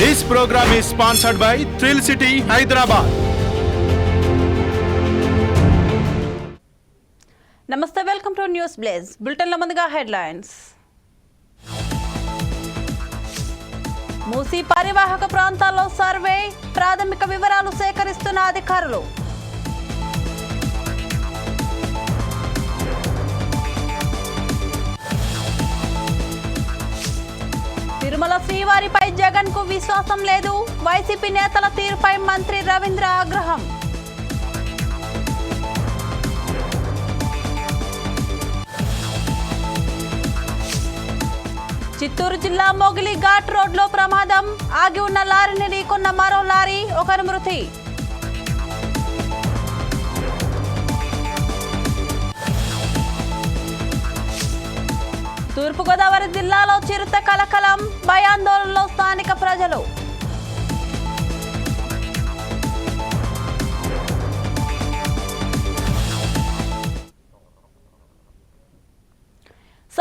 This programme is sponsored by thrill city Hyderabad నమస్తే welcome to news blaze బులెటిన్లో ముందుగా headlines Musi పరివాహక ప్రాంతాల్లో సర్వే ప్రాథమిక వివరాలు సేకరిస్తున్న అధికారులు. తిరుమల శ్రీవారిపై జగన్కు విశ్వాసం లేదు. వైసీపీ నేతల తీరుపై మంత్రి రవీంద్ర ఆగ్రహం. చిత్తూరు జిల్లా మొగిలి ఘాట్ రోడ్లో ప్రమాదం. ఆగి ఉన్న లారీని ఢీకొన్న మరో లారీ ఒకరి మృతి తూర్పుగోదావరి జిల్లాలో చిరుత కలకలం భయాందోళనలో స్థానిక ప్రజలు.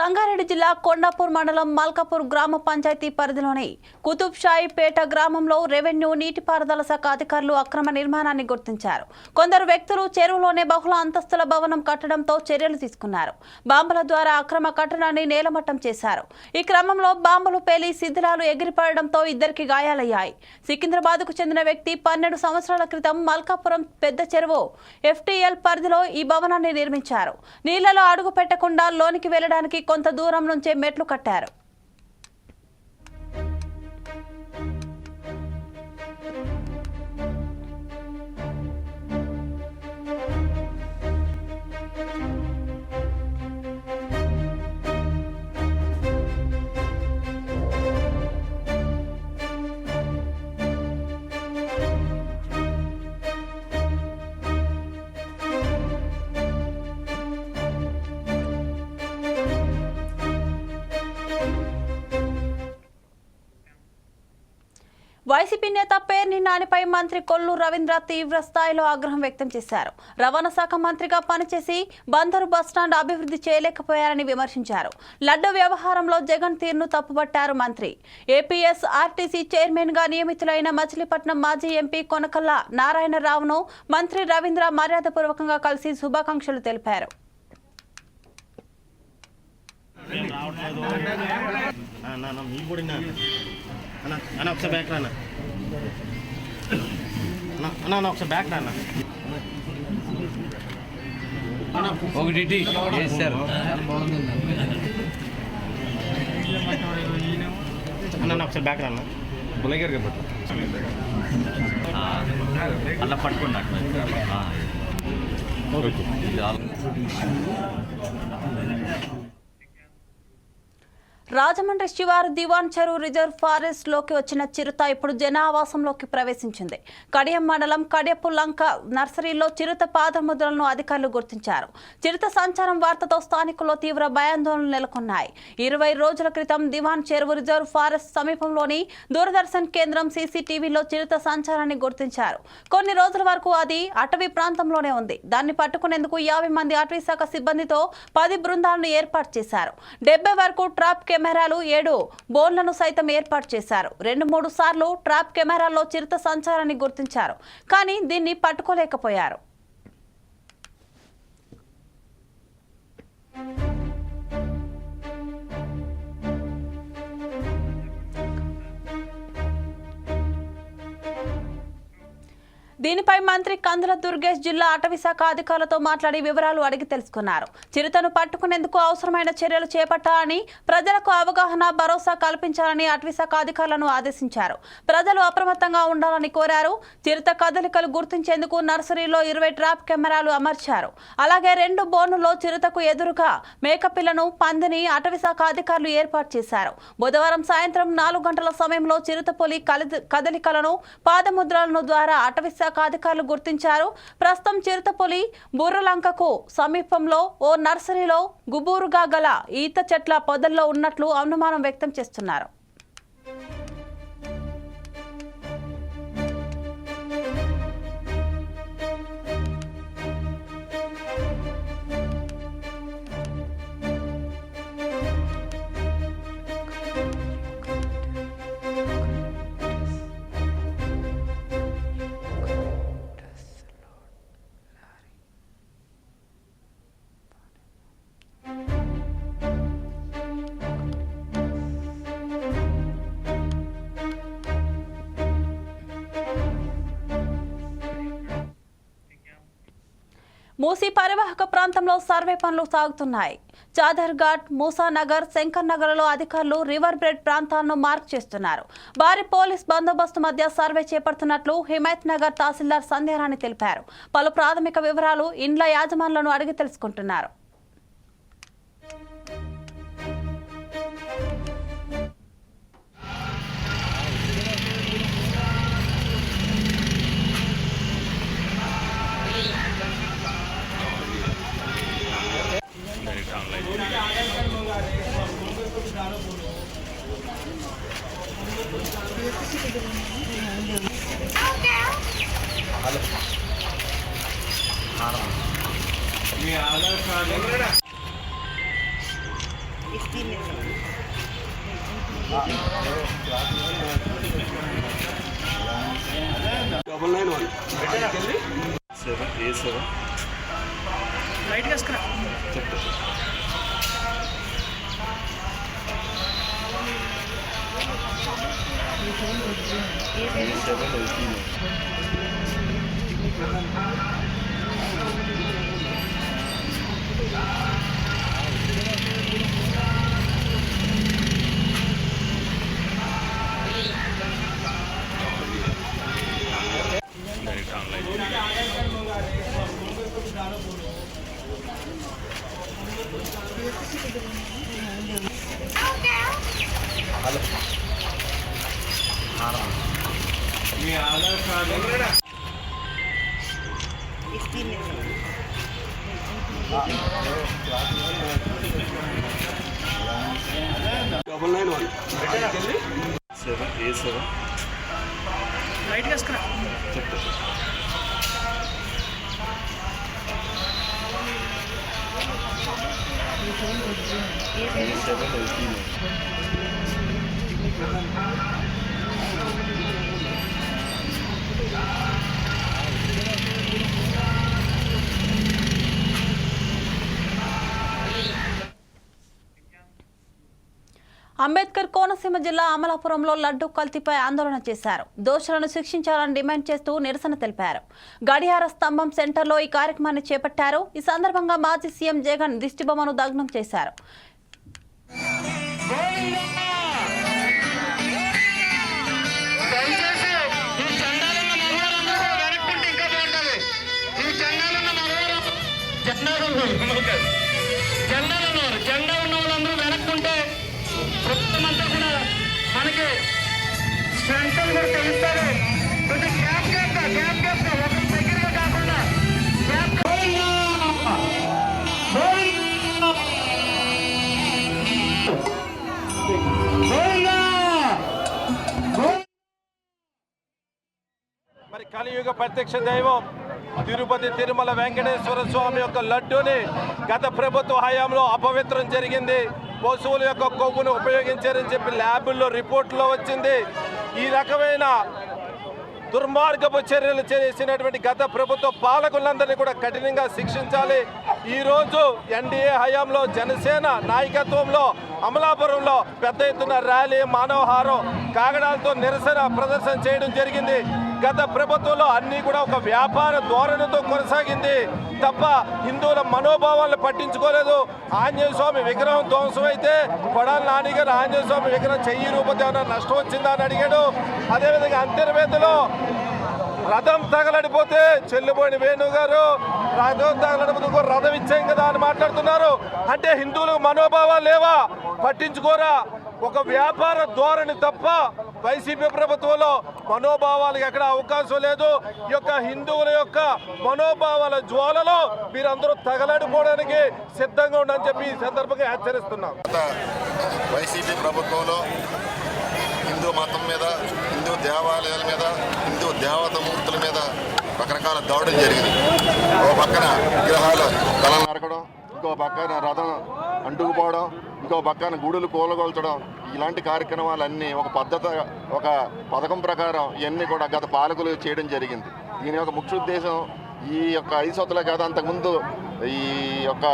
సంగారెడ్డి జిల్లా కొండాపూర్ మండలం మల్కాపూర్ గ్రామ పంచాయతీ పరిధిలోని కుతుబ్షాయిపేట పేట గ్రామంలో రెవెన్యూ నీటిపారుదల శాఖ అధికారులు అక్రమ నిర్మాణాన్ని గుర్తించారు. కొందరు వ్యక్తులు చెరువులోనే బహుళ అంతస్తుల భవనం కట్టడంతో చర్యలు తీసుకున్నారు. బాంబుల ద్వారా అక్రమ కట్టడాన్ని నేలమట్టం చేశారు. ఈ క్రమంలో బాంబులు పేలి శిథిలాలు ఎగిరిపడడంతో ఇద్దరికి గాయాలయ్యాయి. సికింద్రాబాద్కు చెందిన వ్యక్తి పన్నెండు సంవత్సరాల క్రితం మల్కాపురం పెద్ద చెరువు ఎఫ్టీఎల్ పరిధిలో ఈ భవనాన్ని నిర్మించారు. నీళ్ళలో అడుగు పెట్టకుండా లోనికి వెళ్ళడానికి కొంత దూరం నుంచే మెట్లు కట్టారు. వైసీపీ నేత పేర్ని నానిపై మంత్రి కొల్లు రవీంద్ర తీవ్ర స్థాయిలో ఆగ్రహం వ్యక్తం చేశారు. రవాణా శాఖ మంత్రిగా పనిచేసి బందరు బస్టాండ్ అభివృద్ధి చేయలేకపోయారని విమర్శించారు. లడ్డు వ్యవహారంలో జగన్ తీరును తప్పుపట్టారు మంత్రి. ఏపీఎస్ ఆర్టీసీ చైర్మన్గా నియమితులైన మచిలీపట్నం మాజీ ఎంపీ కొనకల్ల నారాయణరావును మంత్రి రవీంద్ర మర్యాదపూర్వకంగా కలిసి శుభాకాంక్షలు తెలిపారు. అన్న అన్న మీ కూడా అన్న అన్న ఒకసారి బ్యాక్ రా అన్న అన్న ఒకసారి బ్యాక్ అన్న. ఒకటి చేశారు అన్న ఒకసారి బ్యాక్ అన్న. కాబట్టి అలా పట్టుకున్నట్టు రాజమండ్రి శివారు దివాన్ చెరువు రిజర్వ్ ఫారెస్ట్లోకి వచ్చిన చిరుత ఇప్పుడు జనావాసంలోకి ప్రవేశించింది. కడియం మండలం కడియపు లంక నర్సరీలో చిరుత పాదముద్రలను అధికారులు గుర్తించారు. చిరుత సంచారం వార్తతో స్థానికుల్లో తీవ్ర భయాందోళనలు నెలకొన్నాయి. ఇరవై రోజుల క్రితం దివాన్ చెరువు రిజర్వ్ ఫారెస్ట్ సమీపంలోని దూరదర్శన్ కేంద్రం సీసీటీవీలో చిరుత సంచారాన్ని గుర్తించారు. కొన్ని రోజుల వరకు అది అటవీ ప్రాంతంలోనే ఉంది. దాన్ని పట్టుకునేందుకు యాభై మంది అటవీ శాఖ సిబ్బందితో పది బృందాలను ఏర్పాటు చేశారు. డెబ్బై వరకు ట్రాప్ కెమెరాలు ఏడు. బోన్లను సైతం ఏర్పాటు చేశారు. రెండు మూడు సార్లు ట్రాప్ కెమెరాల్లో చిరుత సంచారాన్ని గుర్తించారు. కానీ దీన్ని పట్టుకోలేకపోయారు. దీనిపై మంత్రి కందుల దుర్గేష్ జిల్లా అటవీ శాఖ అధికారులతో మాట్లాడి వివరాలు అడిగి తెలుసుకున్నారు. చిరుతను పట్టుకునేందుకు అవసరమైన చర్యలు చేపట్టాలని ప్రజలకు అవగాహన భరోసా కల్పించాలని అటవీ శాఖ అధికారులను ఆదేశించారు. ప్రజలు అప్రమత్తంగా ఉండాలని కోరారు. చిరుత కదలికలు గుర్తించేందుకు నర్సరీలో ఇరవై ట్రాప్ కెమెరాలు అమర్చారు. అలాగే రెండు బోనులో చిరుతకు ఎదురుగా మేకపిల్లను పందిని అటవీ శాఖ అధికారులు ఏర్పాటు చేశారు. బుధవారం సాయంత్రం నాలుగు గంటల సమయంలో చిరుతపులి కదలికలను పాదముద్రలను ద్వారా అటవీ శాఖ అధికారులు గుర్తించారు. ప్రస్తుతం చిరుతపులి బుర్రలంకకు సమీపంలో ఓ నర్సరీలో గుబూరుగా గల ఈత చెట్ల పొదల్లో ఉన్నట్లు అనుమానం వ్యక్తం చేస్తున్నారు. మూసీ పరివాహక ప్రాంతంలో సర్వే పనులు సాగుతున్నాయి. చాదర్ ఘాట్ మూసానగర్ శంకర్ నగర్లో అధికారులు రివర్ బ్రెడ్ ప్రాంతాలను మార్క్ చేస్తున్నారు. భారీ పోలీస్ బందోబస్తు మధ్య సర్వే చేపడుతున్నట్లు హిమాయత్ నగర్ తహసీల్దార్ సంధ్యారాణి తెలిపారు. పలు ప్రాథమిక వివరాలు ఇండ్ల యాజమానులను అడిగి తెలుసుకుంటున్నారు. మీ ఆధార్ కార్డు hermano. అంబేద్కర్ కోనసీమ జిల్లా అమలాపురంలో లడ్డు కల్తీపై ఆందోళన చేశారు. దోషులను శిక్షించాలని డిమాండ్ చేస్తూ నిరసన తెలిపారు. గడియార స్తంభం సెంటర్లో ఈ కార్యక్రమాన్ని చేపట్టారు. ఈ సందర్భంగా మాజీ సీఎం జగన్ దిష్టిబొమ్మను దగ్నం చేశారు. కూడా తెలుస్తారు. కొంచెం గ్యాప్ గ్యాప్గా గ్యాప్ గ్యాప్గా దగ్గరగా కాకుండా గ్యాప్ మరి కలియుగ ప్రత్యక్ష దైవం తిరుపతి తిరుమల వెంకటేశ్వర స్వామి యొక్క లడ్డూని గత ప్రభుత్వ హయాంలో అపవిత్రం జరిగింది. పశువుల యొక్క కొవ్వును ఉపయోగించారని చెప్పి ల్యాబుల్లో రిపోర్ట్లో వచ్చింది. ఈ రకమైన దుర్మార్గపు చర్యలు చేసినటువంటి గత ప్రభుత్వ పాలకులందరినీ కూడా కఠినంగా శిక్షించాలి. ఈ రోజు ఎన్డీఏ హయాంలో జనసేన నాయకత్వంలో అమలాపురంలో పెద్ద ఎత్తున ర్యాలీ మానవహారం కాగడాలతో నిరసన ప్రదర్శన చేయడం జరిగింది. గత ప్రభుత్వంలో అన్నీ కూడా ఒక వ్యాపార ధోరణితో కొనసాగింది తప్ప హిందువుల మనోభావాలను పట్టించుకోలేదు. ఆంజనేయ స్వామి విగ్రహం ధ్వంసం అయితే కొడాలి నాని గారు ఆంజనేయ స్వామి విగ్రహం చెయ్యి రూపంతో ఏమైనా నష్టం వచ్చిందా అని అడిగాడు. అదేవిధంగా అంతర్వేదిలో రథం తగలడిపోతే చెల్లిపోయిన వేణు గారు రథం తగలడిపోతే రథం ఇచ్చాం కదా అని మాట్లాడుతున్నారు. అంటే హిందువులకు మనోభావాలు లేవా? పట్టించుకోరా? ఒక వ్యాపార ధోరణి తప్ప వైసీపీ ప్రభుత్వంలో మనోభావాలకు ఎక్కడ అవకాశం లేదు. ఈ యొక్క హిందువుల యొక్క మనోభావాల జ్వాలలో మీరందరూ తగలడిపోవడానికి సిద్ధంగా ఉండని చెప్పి ఈ సందర్భంగా హెచ్చరిస్తున్నాం. వైసీపీ ప్రభుత్వంలో హిందూ మతం మీద హిందూ దేవాలయాల మీద హిందూ దేవత మూర్తుల మీద రకరకాల దాడులు జరిగింది ఓ పక్కన విగ్రహాలు తల నరకడం ఇంకో పక్కన రథం అంటుకుపోవడం ఇంకో పక్కన గుడులు కూలగొల్చడం ఇలాంటి కార్యక్రమాలన్నీ ఒక పద్ధతి ఒక పథకం ప్రకారం ఇవన్నీ కూడా గత పాలకులు చేయడం జరిగింది. దీని యొక్క ముఖ్య ఉద్దేశం ఈ యొక్క ఐదు సొత్తులే కాదు అంతకుముందు ఈ యొక్క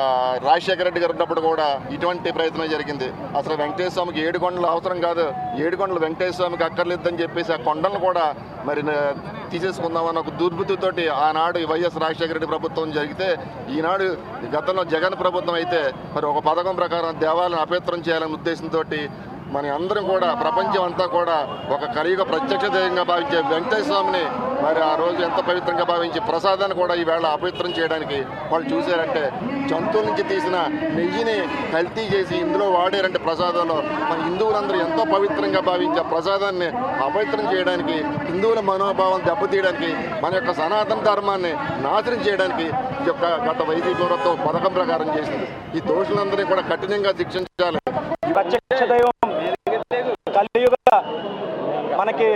రాజశేఖర రెడ్డి గారు ఉన్నప్పుడు కూడా ఇటువంటి ప్రయత్నం జరిగింది. అసలు వెంకటేశ్వర స్వామికి ఏడు కొండలు అవసరం కాదు. ఏడు కొండలు వెంకటేశ్వర స్వామికి అక్కర్లేదని చెప్పేసి ఆ కొండలను కూడా మరి తీసేసుకుందామన్న ఒక దుర్బుద్ధితోటి ఆనాడు వైఎస్ రాజశేఖర రెడ్డి ప్రభుత్వం జరిగితే ఈనాడు గతంలో జగన్ ప్రభుత్వం అయితే మరి ఒక పథకం ప్రకారం దేవాలయం అపేత్రం చేయాలనే ఉద్దేశంతో మన అందరం కూడా ప్రపంచం అంతా కూడా ఒక కలియుగ ప్రత్యక్ష దైవంగా భావించే వెంకటేశ్వర స్వామిని మరి ఆ రోజు ఎంత పవిత్రంగా భావించి ప్రసాదాన్ని కూడా ఈవేళ అపవిత్రం చేయడానికి వాళ్ళు చూశారంటే జంతువుల నుంచి తీసిన నెయ్యిని కల్తీ చేసి ఇందులో వాడారంటే ప్రసాదంలో మన హిందువులందరూ ఎంతో పవిత్రంగా భావించే ప్రసాదాన్ని అపవిత్రం చేయడానికి హిందువుల మనోభావం దెబ్బతీయడానికి మన యొక్క సనాతన ధర్మాన్ని నాశనం చేయడానికి ఈ యొక్క గత వైదిక ప్రభుత్వం పథకం ప్రకారం చేసింది. ఈ దోషులందరినీ కూడా కఠినంగా శిక్షించాలి. ప్రత్యక్ష దైవం కలియుగ మనకి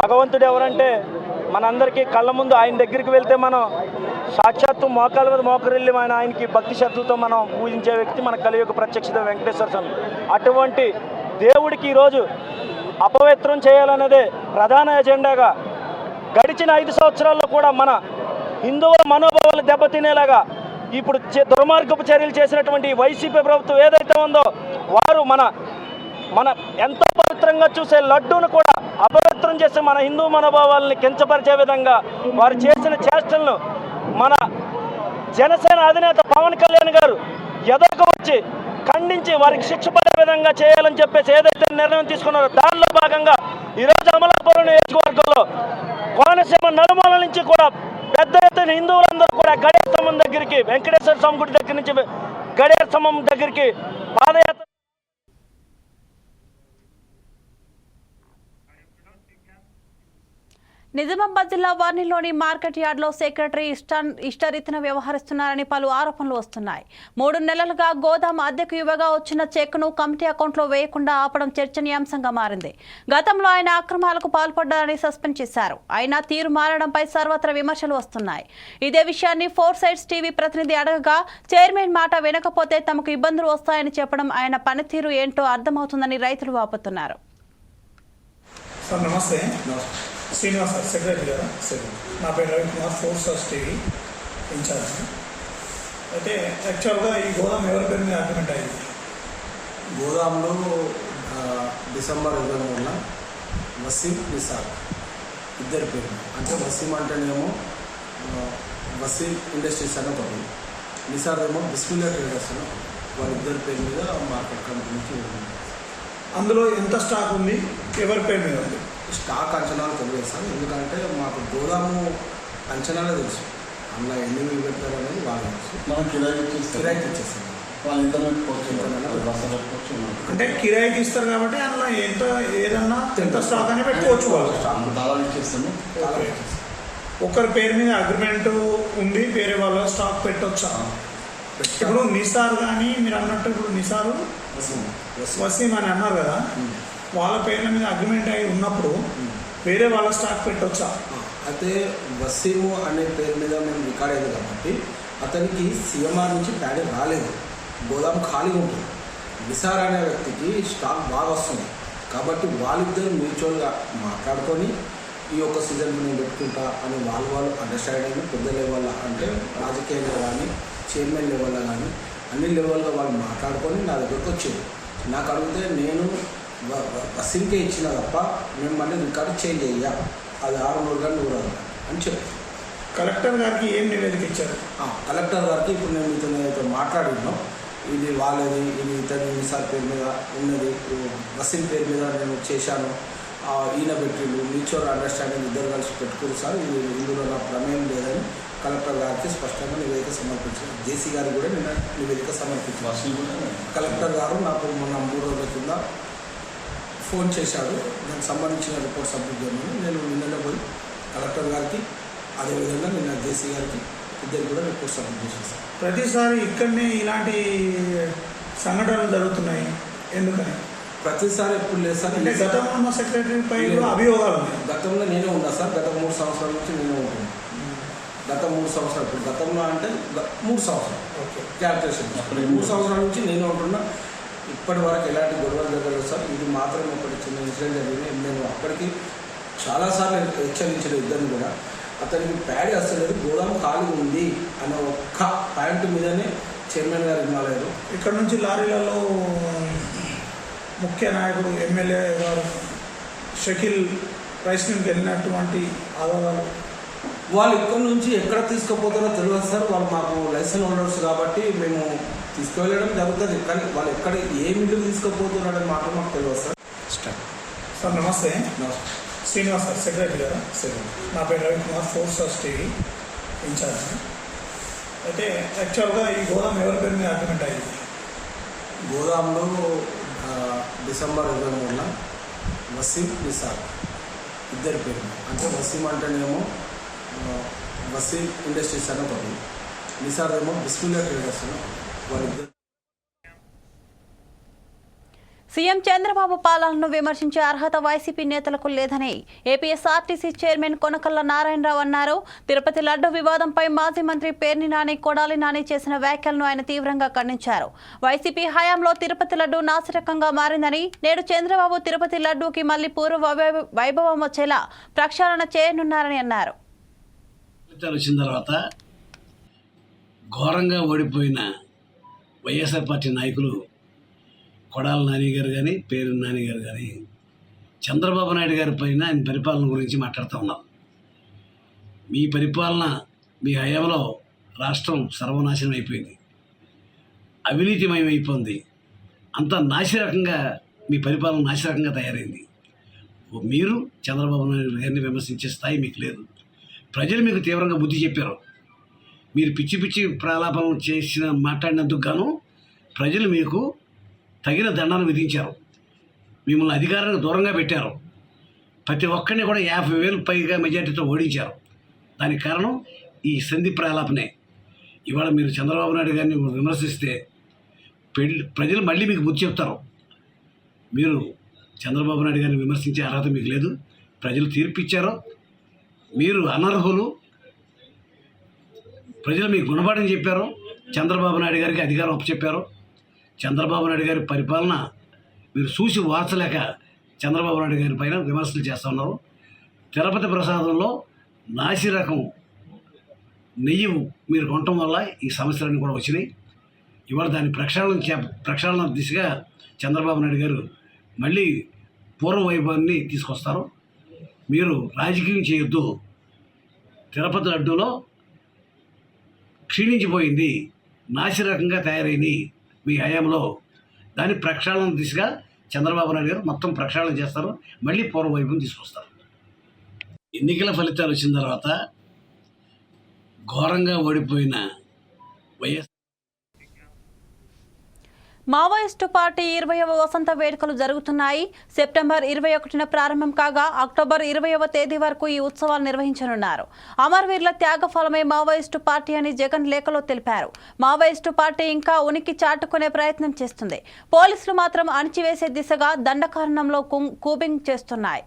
భగవంతుడు ఎవరంటే మనందరికీ కళ్ళ ముందు ఆయన దగ్గరికి వెళ్తే మనం సాక్షాత్తు మోకాల మీద మోకరిల్లి మన ఆయనకి భక్తి శ్రద్ధలతో మనం పూజించే వ్యక్తి మన కలియుగ ప్రత్యక్ష వెంకటేశ్వర స్వామి. అటువంటి దేవుడికి ఈరోజు అపవిత్రం చేయాలన్నదే ప్రధాన ఎజెండాగా గడిచిన ఐదు సంవత్సరాల్లో కూడా మన హిందువుల మనోభావాలు దెబ్బతినేలాగా ఇప్పుడు దుర్మార్గపు చర్యలు చేసినటువంటి వైసీపీ ప్రభుత్వం ఏదైతే ఉందో వారు మన మన ఎంతో పవిత్రంగా చూసే లడ్డూను కూడా అపవిత్రం చేసే మన హిందూ మనోభావాలని కించపరిచే విధంగా వారు చేసిన చేష్టలను మన జనసేన అధినేత పవన్ కళ్యాణ్ గారు ఎదరకు వచ్చి ఖండించి వారికి శిక్ష పడే విధంగా చేయాలని చెప్పేసి ఏదైతే నిర్ణయం తీసుకున్నారో దానిలో భాగంగా ఈరోజు అమలాపురం నియోజకవర్గంలో కోనసీమ నలుమూల నుంచి కూడా పెద్ద ఎత్తున హిందువులందరూ కూడా గడియ స్తంభం దగ్గరికి వెంకటేశ్వర స్వామి గుడి దగ్గర నుంచి గడియ స్తంభం దగ్గరికి పాదయాత్ర నిజామాబాద్ జిల్లా వార్నిలోని మార్కెట్ యార్డ్లో సెక్రటరీ ఇష్ట ఇష్టరీతిన వ్యవహరిస్తున్నారని పలు ఆరోపణలు వస్తున్నాయి. మూడు నెలలుగా గోదాం అద్దెకు ఇవ్వగా వచ్చిన చెక్ను కమిటీ అకౌంట్లో వేయకుండా ఆపడం చర్చనీయాంశంగా మారింది. గతంలో ఆయన అక్రమాలకు పాల్పడ్డారని సస్పెండ్ చేశారు. అయినా తీరు మారడంపై సర్వత్రా విమర్శలు వస్తున్నాయి. ఇదే విషయాన్ని ఫోర్ సైడ్స్ టీవీ ప్రతినిధి అడగగా చైర్మన్ మాట వినకపోతే తమకు ఇబ్బందులు వస్తాయని చెప్పడం ఆయన పనితీరు ఏంటో అర్థమవుతుందని రైతులు వాపోతున్నారు. సార్ నమస్తే. శ్రీనివాస్ సార్ సెక్రటరీ గారు. నా పేరు Ravikumar four sir TV incharge అయితే యాక్చువల్గా ఈ గోదాం ఎవరి పేరు మీద అగ్రిమెంట్ అయింది? గోదాంలో డిసెంబర్ ఇరవై మూడున వసీం నిసార్ ఇద్దరి పేరు అంటే వసీం అంటేనేమో ఆ, వసీం ఇండస్ట్రీస్ అని ఒకటి నిసార్ ఏమో బిస్మిల్లా ట్రేడర్స్ అని ఒకటి. వాళ్ళిద్దరి పేరు మీద మార్కెట్ ఉంది. అందులో ఎంత స్టాక్ ఉంది? ఎవరి పేరు మీద ఉంది? స్టాక్ అంచనాలు తెలియదు సార్ ఎందుకంటే మాకు గోదాము అంచనాలే తెలుసు. అందులో ఎన్ని వేలు పెట్టారు అనేది వాళ్ళు తెలుసు. మనం కిరాయి ఇచ్చేస్తాం. కిరాయికి ఇచ్చేస్తాం. వాళ్ళు అంటే కిరాయికి ఇస్తారు కాబట్టి అందులో ఎంత ఏదన్నా ఎంత స్టాక్ అని పెట్టుకోవచ్చు వాళ్ళు. స్టాక్ ఇచ్చేస్తాము. ఒకరి పేరు మీద అగ్రిమెంట్ ఉంది వేరే వాళ్ళ స్టాక్ పెట్టొచ్చా? ఇప్పుడు నిసార్ కానీ మీరు అన్నట్టు ఇప్పుడు నిసారు వసీం. అని అన్నారు కదా. వాళ్ళ పేర్ల మీద అగ్రిమెంట్ అయి ఉన్నప్పుడు వేరే వాళ్ళ స్టాక్ పెట్టొచ్చా? అయితే వసీము అనే పేరు మీద మేము రికార్డ్ అయింది కాబట్టి అతనికి సీఎంఆర్ నుంచి ప్యాడీ రాలేదు. గోదాం ఖాళీగా ఉంటుంది. నిసార్ అనే వ్యక్తికి స్టాక్ బాగా వస్తుంది. కాబట్టి వాళ్ళిద్దరు మ్యూచువల్గా మాట్లాడుకొని ఈ యొక్క సీజన్ నేను పెట్టుకుంటా అని వాళ్ళు వాళ్ళు అండర్స్టాండింగ్ పెద్ద లెవెల్లో అంటే రాజకీయంగా కానీ చైర్మన్ లెవెల్లో కానీ అన్ని లెవెల్లో వాళ్ళు మాట్లాడుకొని నా దగ్గరకు వచ్చేది నాకు అడిగితే నేను వసీంకే ఇచ్చిన తప్ప మేము మళ్ళీ రికార్డు చేంజ్ అయ్యా. అది ఆరు కానీ నూరు అరవై అని చెప్పి. కలెక్టర్ గారికి ఏం నివేదిక ఇచ్చారు? కలెక్టర్ గారికి ఇప్పుడు నేను మీతో నేనైతే మాట్లాడినాం ఇది వాళ్ళది ఇది ఇతని నిసార్ పేరు మీద ఉన్నది. వసీం పేరు మీద నేను చేశాను. ఆ, ఈయన పెట్టిండు. మ్యూచువల్ అండర్స్టాండింగ్ ఇద్దరు కలిసి పెట్టుకుని సార్. ఇది ఇందులో నా ప్రమేయం లేదని కలెక్టర్ గారికి స్పష్టంగా నివేదిక సమర్పించాను జేసీ గారికి కూడా నిన్న నివేదిక సమర్పించాను కూడా కలెక్టర్ గారు నాకు మొన్న మూడు రోజుల కింద ఫోన్ చేశాడు. దానికి సంబంధించిన రిపోర్ట్ సబ్మిట్ చేయమని నేను నిన్ననే పోయి కలెక్టర్ గారికి అదేవిధంగా నిన్న జేసీ గారికి ఇద్దరు కూడా రిపోర్ట్ సబ్మిట్ చేసేసాను ప్రతిసారి ఇక్కడనే ఇలాంటి సంఘటనలు జరుగుతున్నాయి. ఎందుకని? ప్రతిసారి ఎప్పుడు లేదు సార్. అంటే గతంలో ఉన్న సెక్రటరీ పై అభియోగాలు గతంలో నేనే ఉన్నా సార్. గత మూడు సంవత్సరాల నుంచి నేనే ఉంటున్నాను గత మూడు సంవత్సరాలు ఇప్పుడు గతంలో అంటే మూడు సంవత్సరాలు. ఓకే. క్యాల్కులేషన్. మూడు సంవత్సరాల నుంచి నేనే ఉంటున్నా. ఇప్పటి వరకు ఎలాంటి గొడవలు జరగలేదు సార్. ఇది మాత్రం ఒకటి చిన్న ఇన్సిడెంట్ జరిగింది. నేను అప్పటికి చాలాసార్లు హెచ్చరించిన ఇద్దరిని కూడా. అతనికి ప్యాడీ వస్తలేదు గోదాం ఖాళీ ఉంది అనే ఒక్క పాయింట్ మీదనే చైర్మన్ గారు అయ్యారు. ఇక్కడ నుంచి లారీలలో ముఖ్య నాయకుడు ఎమ్మెల్యే గారు షకీల్ రైస్ మిల్కి వెళ్ళినటువంటి ఆధారాలు. వాళ్ళు ఇక్కడ నుంచి ఎక్కడ తీసుకుపోతారో తెలియదు సార్. వాళ్ళు మాకు లైసెన్స్ హోల్డర్స్ కాబట్టి మేము తీసుకువెళ్ళడం జరుగుతుంది కానీ వాళ్ళు ఎక్కడ ఏ మిల్లు తీసుకుపోతున్నారని మాత్రం మాకు తెలియదు సార్. సార్ నమస్తే. శ్రీనివాస్ సార్ సెక్రటరీ గారా? సరే నా పేరు Ravikumar four stars TV incharge. అయితే యాక్చువల్గా ఈ గోదాం ఎవరి పేరు మీద అగ్రిమెంట్ అయింది? గోదాంలో డిసెంబర్ ఇరవై మూడున వసీం నిసార్ ఇద్దరి పేరు అంటే వసీం అంటేనేమో వసీం ఇండస్ట్రీస్ అని ఒకటి నిసార్ ఏమో బిస్మిల్లా ట్రేడర్స్ అని ఒకటి. సీఎం చంద్రబాబు పాలనను విమర్శించే అర్హత వైసీపీ నేతలకు లేదని ఏపీఎస్ఆర్టీసీ చైర్మన్ కొనకల్ల నారాయణరావు అన్నారు. తిరుపతి లడ్డు వివాదంపై మాజీ మంత్రి పేర్ని నాని కొడాలి నాని చేసిన వ్యాఖ్యలను ఆయన తీవ్రంగా ఖండించారు. వైసీపీ హయాంలో తిరుపతి లడ్డు నాసిరకంగా మారిందని నేడు చంద్రబాబు తిరుపతి లడ్డూకి మళ్ళీ పూర్వ వైభవ- వైభవం వచ్చేలా ప్రక్షాళన చేయనున్నారని అన్నారు. వచ్చిన తర్వాత ఘోరంగా ఓడిపోయిన వైఎస్ఆర్ పార్టీ నాయకులు కొడాల నాని గారు కానీ పేరు నాని గారు కానీ చంద్రబాబు నాయుడు గారి పైన ఆయన పరిపాలన గురించి మాట్లాడుతూ ఉన్నాం. మీ పరిపాలన మీ హయాంలో రాష్ట్రం సర్వనాశనం అయిపోయింది. అవినీతిమయం అయిపోయింది అంత నాశరకంగా మీ పరిపాలన నాశరకంగా తయారైంది. మీరు చంద్రబాబు నాయుడు గారిని విమర్శించే స్థాయి మీకు లేదు. ప్రజలు మీకు తీవ్రంగా బుద్ధి చెప్పారు. మీరు పిచ్చి పిచ్చి ప్రలాపనలు చేసిన మాట్లాడినందుకు గాను ప్రజలు మీకు తగిన దండాన్ని విధించారు. మిమ్మల్ని అధికారానికి దూరంగా పెట్టారు. ప్రతి ఒక్కరిని కూడా యాభై వేలు పైగా మెజార్టీతో ఓడించారు. దానికి కారణం ఈ సంధి ప్రలాపనే. ఇవాళ మీరు చంద్రబాబు నాయుడు గారిని విమర్శిస్తే పెళ్ళి ప్రజలు మళ్ళీ మీకు బుద్ధి చెప్తారు. మీరు చంద్రబాబు నాయుడు గారిని విమర్శించే అర్హత మీకు లేదు. ప్రజలు తీర్పిచ్చారు. మీరు అనర్హులు. ప్రజలు మీకు గుణపాఠం చెప్పారు. చంద్రబాబు నాయుడు గారికి అధికారం అప్పచెప్పారు చంద్రబాబు నాయుడు గారి పరిపాలన మీరు చూసి వార్చలేక చంద్రబాబు నాయుడు గారి పైన విమర్శలు చేస్తూ ఉన్నారు. తిరుపతి ప్రసాదంలో నాసి రకం నెయ్యి మీరు కొనటం వల్ల ఈ సమస్యలన్నీ కూడా వచ్చినాయి. ఇవాళ దాని ప్రక్షాళన చే ప్రక్షాళన దిశగా చంద్రబాబు నాయుడు గారు మళ్ళీ పూర్వ వైభవాన్ని తీసుకొస్తారు. మీరు రాజకీయం చేయొద్దు. తిరుపతి లడ్డూలో క్షీణించిపోయింది నాసిరకంగా తయారైంది మీ హయాంలో. దాని ప్రక్షాళన దిశగా చంద్రబాబు నాయుడు గారు మొత్తం ప్రక్షాళన చేస్తారు మళ్ళీ పూర్వ తీసుకొస్తారు. ఎన్నికల ఫలితాలు వచ్చిన తర్వాత ఘోరంగా ఓడిపోయిన వైఎస్ మావోయిస్టు పార్టీ ఇరవయవ వసంత వేడుకలు జరుగుతున్నాయి. సెప్టెంబర్ ఇరవై ఒకటిన ప్రారంభం కాగా అక్టోబర్ ఇరవైవ తేదీ వరకు ఈ ఉత్సవాలు నిర్వహించనున్నారు. అమరవీరుల త్యాగఫలమే మావోయిస్టు పార్టీ అని జగన్ లేఖలో తెలిపారు. మావోయిస్టు పార్టీ ఇంకా ఉనికి చాటుకునే ప్రయత్నం చేస్తుంది. పోలీసులు మాత్రం అణిచివేసే దిశగా దండకారణంలో కూబింగ్ చేస్తున్నాయి.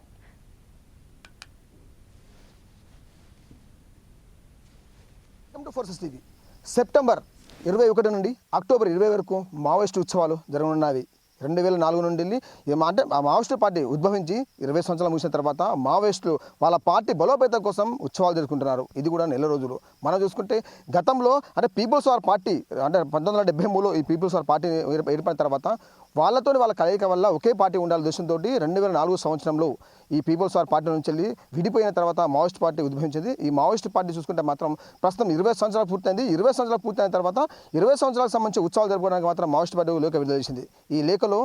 సెప్టెంబర్ ఇరవై ఒకటి నుండి అక్టోబర్ ఇరవై వరకు మావోయిస్టు ఉత్సవాలు జరగనున్నవి రెండు వేల నాలుగు నుండి వెళ్ళి అంటే ఆ మావోయిస్టు పార్టీ ఉద్భవించి ఇరవై సంవత్సరాలు ముగిసిన తర్వాత మావోయిస్టులు వాళ్ళ పార్టీ బలోపేతం కోసం ఉత్సవాలు జరుపుకుంటున్నారు. ఇది కూడా నెల రోజులు. మనం చూసుకుంటే గతంలో అంటే పీపుల్స్ వార్ పార్టీ అంటే పంతొమ్మిది వందల డెబ్బై మూడులో ఈ పీపుల్స్ వార్ పార్టీ ఏర్పడిన తర్వాత వాళ్ళతో వాళ్ళ కలయిక వల్ల ఒకే పార్టీ ఉండాలి ఉద్దేశంతో రెండు వేల నాలుగు సంవత్సరంలో ఈ పీపుల్స్ వార్ పార్టీ నుంచి వెళ్ళి విడిపోయిన తర్వాత మావోయిస్ట్ పార్టీ ఉద్భవించింది. ఈ మావోయిస్ట్ పార్టీ చూసుకుంటే మాత్రం ప్రస్తుతం ఇరవై సంవత్సరాలు పూర్తయింది. ఇరవై సంవత్సరాలు పూర్తయిన తర్వాత ఇరవై సంవత్సరాలకు సంబంధించి ఉత్సవాలు జరుపుకోవడానికి మాత్రం మావోయిస్ట్ పార్టీ లేఖ విడుదల చేసింది ఈ లేఖలో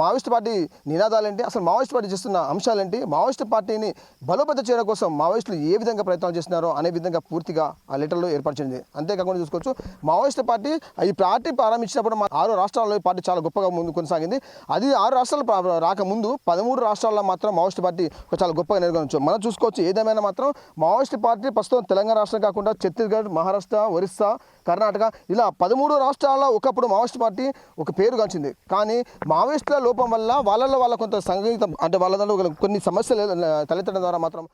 మావోయిస్ట్ పార్టీ నినాదాలేంటి? అసలు మావోయిస్ట్ పార్టీ చేస్తున్న అంశాలేంటి? మావోయిస్ట్ పార్టీని బలోపేతం చేయడం కోసం మావోయిస్టులు ఏ విధంగా ప్రయత్నాలు చేస్తున్నారో అనే విధంగా పూర్తిగా ఆ లెటర్లో ఏర్పరిచింది అంతేకాకుండా చూసుకోవచ్చు మావోయిస్ట్ పార్టీ ఈ పార్టీ ప్రారంభించినప్పుడు మా ఆరు రాష్ట్రాల్లో ఈ పార్టీ చాలా గొప్పగా ముందుకు కొనసాగింది. అది ఆరు రాష్ట్రాలు రాకముందు పదమూడు రాష్ట్రాల్లో మాత్రం మావోయిస్ట్ పార్టీ చాలా గొప్పగా నిర్వహించు మనం చూసుకోవచ్చు ఏదేమైనా మాత్రం మావోయిస్ట్ పార్టీ ప్రస్తుతం తెలంగాణ రాష్ట్రం కాకుండా ఛత్తీస్గఢ్ మహారాష్ట్ర ఒరిస్సా కర్ణాటక ఇలా పదమూడు రాష్ట్రాల్లో ఒకప్పుడు మావోయిస్ట్ పార్టీ ఒక పేరుగాంచింది కానీ మావోయిస్టుల లోపం వల్ల వాళ్ళలో వాళ్ళ కొంత సంగీతం అంటే వాళ్ళ కొన్ని సమస్యలు తలెత్తడం ద్వారా మాత్రం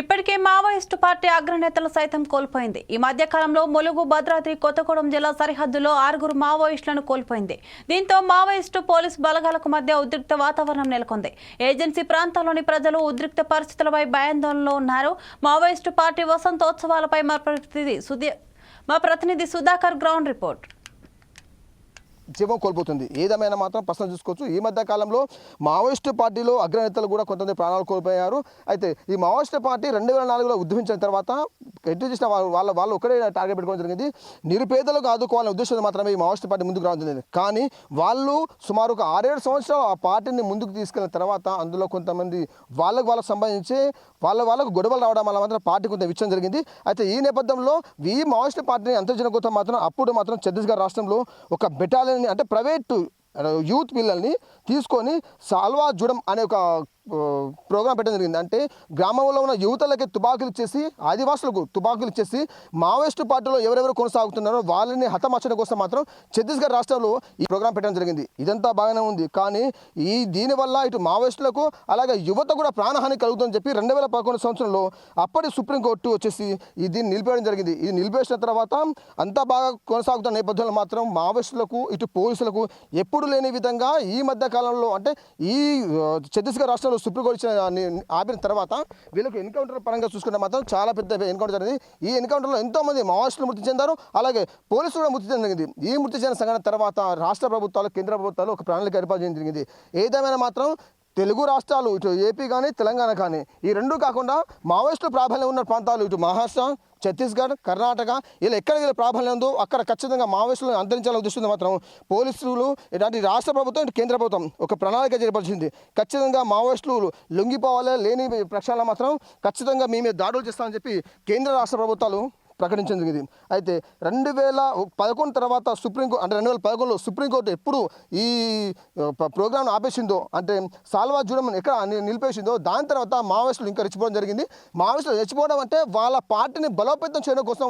ఇప్పటికే మావోయిస్టు పార్టీ అగ్రనేతలు సైతం కోల్పోయింది. ఈ మధ్య కాలంలో ములుగు భద్రాద్రి కొత్తగూడెం జిల్లా సరిహద్దులో ఆరుగురు మావోయిస్టులను కోల్పోయింది. దీంతో మావోయిస్టు పోలీసు బలగాలకు మధ్య ఉద్రిక్త వాతావరణం నెలకొంది. ఏజెన్సీ ప్రాంతాల్లోని ప్రజలు ఉద్రిక్త పరిస్థితులపై భయాందోళనలో ఉన్నారు. మావోయిస్టు పార్టీ వసంతోత్సవాలపై మా ప్రతినిధి మా ప్రతినిధి సుధాకర్ గ్రౌండ్ రిపోర్ట్. జీవం కోల్పోతుంది. ఏదేమైనా మాత్రం ప్రశ్న చూసుకోవచ్చు. ఈ మధ్య కాలంలో మావోయిస్టు పార్టీలో అగ్రనేతలు కూడా కొంతమంది ప్రాణాలు కోల్పోయారు. అయితే ఈ మావోయిస్టు పార్టీ రెండు వేల నాలుగులో ఉద్యమించిన తర్వాత ఎటు చేసిన వాళ్ళ వాళ్ళ వాళ్ళు ఒకటే టార్గెట్ పెట్టుకోవడం జరిగింది. నిరుపేదలకు ఆదుకోవాలనే ఉద్దేశంతో మాత్రమే ఈ మావోయిస్టు పార్టీ ముందుకు రావడం జరిగింది. కానీ వాళ్ళు సుమారు ఒక ఆరేడు సంవత్సరాలు ఆ పార్టీని ముందుకు తీసుకెళ్ళిన తర్వాత అందులో కొంతమంది వాళ్ళకు వాళ్ళకు సంబంధించి వాళ్ళ వాళ్ళకు గొడవలు రావడం వల్ల మాత్రం పార్టీ కొంత విచ్చడం జరిగింది. అయితే ఈ నేపథ్యంలో ఈ మావోయిస్టు పార్టీని అంతర్జనకోతం మాత్రం అప్పుడు మాత్రం ఛత్తీస్గఢ్ రాష్ట్రంలో ఒక బెటాలియన్ అంటే ప్రైవేట్ యూత్ పిల్లల్ని తీసుకొని సాల్వా జుడం అనే ఒక ప్రోగ్రాం పెట్టడం జరిగింది. అంటే గ్రామంలో ఉన్న యువతలకి తుపాకులు ఇచ్చేసి ఆదివాసులకు తుపాకులు ఇచ్చేసి మావోయిస్టు పార్టీలో ఎవరెవరు కొనసాగుతున్నారో వాళ్ళని హతమార్చడం కోసం మాత్రం ఛత్తీస్గఢ్ రాష్ట్రంలో ఈ ప్రోగ్రాం పెట్టడం జరిగింది. ఇదంతా బాగానే ఉంది. కానీ ఈ దీనివల్ల ఇటు మావోయిస్టులకు అలాగే యువత కూడా ప్రాణహాని కలుగుతుందని చెప్పి రెండు వేల పదకొండు సంవత్సరంలో అప్పటి సుప్రీంకోర్టు వచ్చేసి ఈ దీన్ని నిలిపేయడం జరిగింది. ఇది నిలిపేసిన తర్వాత అంతా బాగా కొనసాగుతున్న నేపథ్యంలో మాత్రం మావోయిస్టులకు ఇటు పోలీసులకు ఎప్పుడు లేని విధంగా ఈ మధ్య కాలంలో అంటే ఈ ఛత్తీస్గఢ్ రాష్ట్రంలో సుప్రీంకోర్టు ఇచ్చిన ఆపిన తర్వాత వీళ్ళకు ఎన్కౌంటర్ పరంగా చూసుకుంటే మాత్రం చాలా పెద్ద ఎన్కౌంటర్ జరిగింది. ఈ ఎన్కౌంటర్లో ఎంతో మంది మావోయిస్టులు మృతి చెందారు అలాగే పోలీసులు కూడా మృతి చెందింది ఈ మృతి చెందిన సంఘటన తర్వాత రాష్ట్ర ప్రభుత్వాలు కేంద్ర ప్రభుత్వాలు ఒక ప్రణాళిక ఏర్పాటు చేయడం జరిగింది. ఏదేమైనా మాత్రం తెలుగు రాష్ట్రాలు ఇటు ఏపీ కానీ తెలంగాణ కానీ ఈ రెండు కాకుండా మావోయిస్టులు ప్రాబల్యం ఉన్న ప్రాంతాలు ఇటు మహారాష్ట్ర ఛత్తీస్గఢ్ కర్ణాటక ఇలా ఎక్కడ ప్రాబల్యం ఉందో అక్కడ ఖచ్చితంగా మావోయిస్టులను అంతరించాలని ఉద్దేశంతో మాత్రం పోలీసులు ఇలాంటి రాష్ట్ర ప్రభుత్వం ఇటు కేంద్ర ప్రభుత్వం ఒక ప్రణాళిక చేపరిచింది ఖచ్చితంగా మావోయిస్టులు లొంగిపోవాలి లేని ప్రక్షాళన మాత్రం ఖచ్చితంగా మేమే దాడులు చేస్తామని చెప్పి కేంద్ర రాష్ట్ర ప్రభుత్వాలు ప్రకటించడం జరిగింది అయితే రెండు వేల పదకొండు తర్వాత సుప్రీంకోర్టు అంటే రెండు వేల పదకొండులో సుప్రీంకోర్టు ఎప్పుడు ఈ ప్రోగ్రామ్ను ఆపేసిందో అంటే సాల్వా జూడం ఎక్కడ నిలిపేసిందో దాని తర్వాత మావోయిస్టులు ఇంకా రెచ్చిపోవడం జరిగింది. మావోయిస్టులు రెచ్చిపోవడం అంటే వాళ్ళ పార్టీని బలోపేతం చేయడం కోసం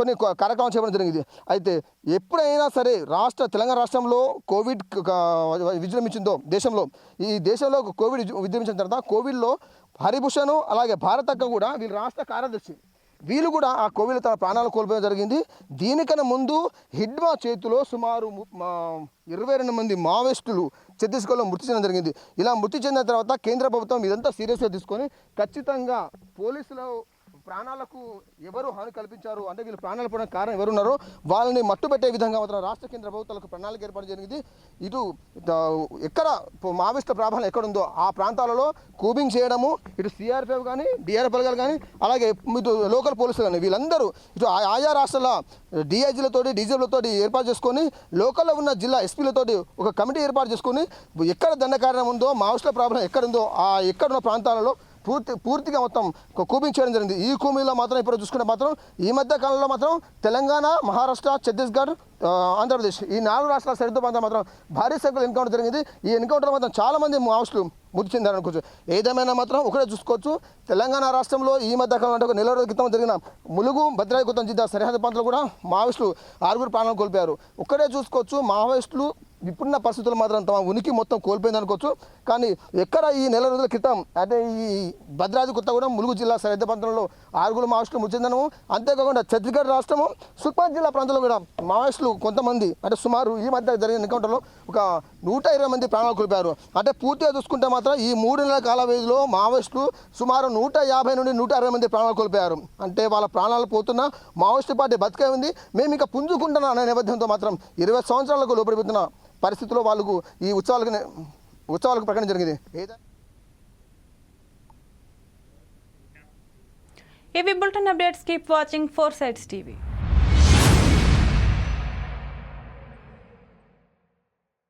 కొన్ని కార్యక్రమాలు చేయడం జరిగింది. అయితే ఎప్పుడైనా సరే రాష్ట్ర తెలంగాణ రాష్ట్రంలో కోవిడ్ విజృంభించిందో దేశంలో ఈ దేశంలో కోవిడ్ విజృంభించిన తర్వాత కోవిడ్లో హరిభూషణ్ అలాగే భారతక్క కూడా వీళ్ళు రాష్ట్ర కార్యదర్శి. వీళ్ళు కూడా ఆ కోవిడ్ తన ప్రాణాలు కోల్పోయడం జరిగింది. దీనికన్నా ముందు హిడ్మా చేతిలో సుమారు ము- మా ఇరవై రెండు మంది మావోయిస్టులు ఛత్తీస్గఢ్లో మృతి చెందడం జరిగింది. ఇలా మృతి చెందిన తర్వాత కేంద్ర ప్రభుత్వం ఇదంతా సీరియస్గా తీసుకొని ఖచ్చితంగా పోలీసులు ప్రాణాలకు ఎవరు హాని కల్పించారు? అంటే వీళ్ళు ప్రాణాలు పోవడం కారణం ఎవరున్నారో వాళ్ళని మట్టు పెట్టే విధంగా మాత్రం రాష్ట్ర కేంద్ర ప్రభుత్వాలకు ప్రణాళిక ఏర్పాటు జరిగింది. ఇటు ఎక్కడ మావిష్ట ప్రాబల్యం ఎక్కడుందో ఆ ప్రాంతాలలో కూబింగ్ చేయడము ఇటు సిఆర్పిఎఫ్ కానీ డిఆర్ఎఫ్ఎల్ కానీ అలాగే ఇటు లోకల్ పోలీసులు కానీ వీళ్ళందరూ ఇటు ఆ- ఆయా రాష్ట్రాల డిఐజీలతోటి డీజీలతోటి ఏర్పాటు చేసుకొని లోకల్లో ఉన్న జిల్లా ఎస్పీలతోటి ఒక కమిటీ ఏర్పాటు చేసుకొని ఎక్కడ దండకారణం ఉందో మావిష్ట ప్రాబ్లం ఎక్కడుందో ఆ ఎక్కడున్న ప్రాంతాలలో పూర్తి పూర్తిగా మొత్తం కూపించడం చేయడం జరిగింది. ఈ కూమీలో మాత్రం ఇప్పుడు చూసుకుంటే మాత్రం ఈ మధ్య కాలంలో మాత్రం తెలంగాణ మహారాష్ట్ర ఛత్తీస్గఢ్ ఆంధ్రప్రదేశ్ ఈ నాలుగు రాష్ట్రాల సరిహద్దు ప్రాంతం మాత్రం భారీ సంఖ్యలో ఎన్కౌంటర్ జరిగింది. ఈ ఎన్కౌంటర్ మాత్రం చాలామంది మంది మృతి చెందారు అనుకోవచ్చు. ఏదేమైనా మాత్రం ఒకటే చూసుకోవచ్చు. తెలంగాణ రాష్ట్రంలో ఈ మధ్య కాలంలో అంటే ఒక నెల రోజుల క్రితం జరిగిన ములుగు భద్రాద్రి కొత్త జిల్లా సరిహద్దు ప్రాంతంలో కూడా మావోయిస్టులు ఆరుగురు ప్రాణాలు కోల్పోయారు. ఒక్కడే చూసుకోవచ్చు మావోయిస్టులు ఇప్పుడున్న పరిస్థితులు మాత్రం తమ ఉనికి మొత్తం కోల్పోయింది అనుకోవచ్చు. కానీ ఎక్కడ ఈ నెల రోజుల క్రితం అంటే ఈ భద్రాద్రి కొత్తగూడెం ములుగు జిల్లా సరిహద్దు ప్రాంతంలో ఆరుగురు మావోయిస్టులు ముచ్చిందనము. అంతేకాకుండా ఛత్తీస్గఢ్ రాష్ట్రము సుక్మా జిల్లా ప్రాంతంలో కూడా మావోయిస్టులు కొంతమంది అంటే సుమారు ఈ మధ్య జరిగిన ఎన్కౌంటర్లో ఒక నూట ఇరవై మంది ప్రాణాలు కోల్పోయారు. అంటే పూర్తిగా చూసుకుంటే మాత్రం ఈ మూడు నెలల కాల వ్యవధిలో మావోయిస్టులు సుమారు నూట యాభై నుండి నూట అరవై మంది ప్రాణాలు కోల్పోయారు. అంటే వాళ్ళ ప్రాణాలు పోతున్న మావోయిస్టు పార్టీ బతికే ఉంది. మేము ఇంకా పుంజుకుంటున్నా అనే నేపథ్యంతో మాత్రం ఇరవై సంవత్సరాలకు లోపడిపోతున్న పరిస్థితుల్లో వాళ్ళకు ఈ ఉత్సవాలకు ఉత్సవాలకు ప్రకటన జరిగింది. ఏదైనా ఇవి bulletin updates keep watching four sides TV.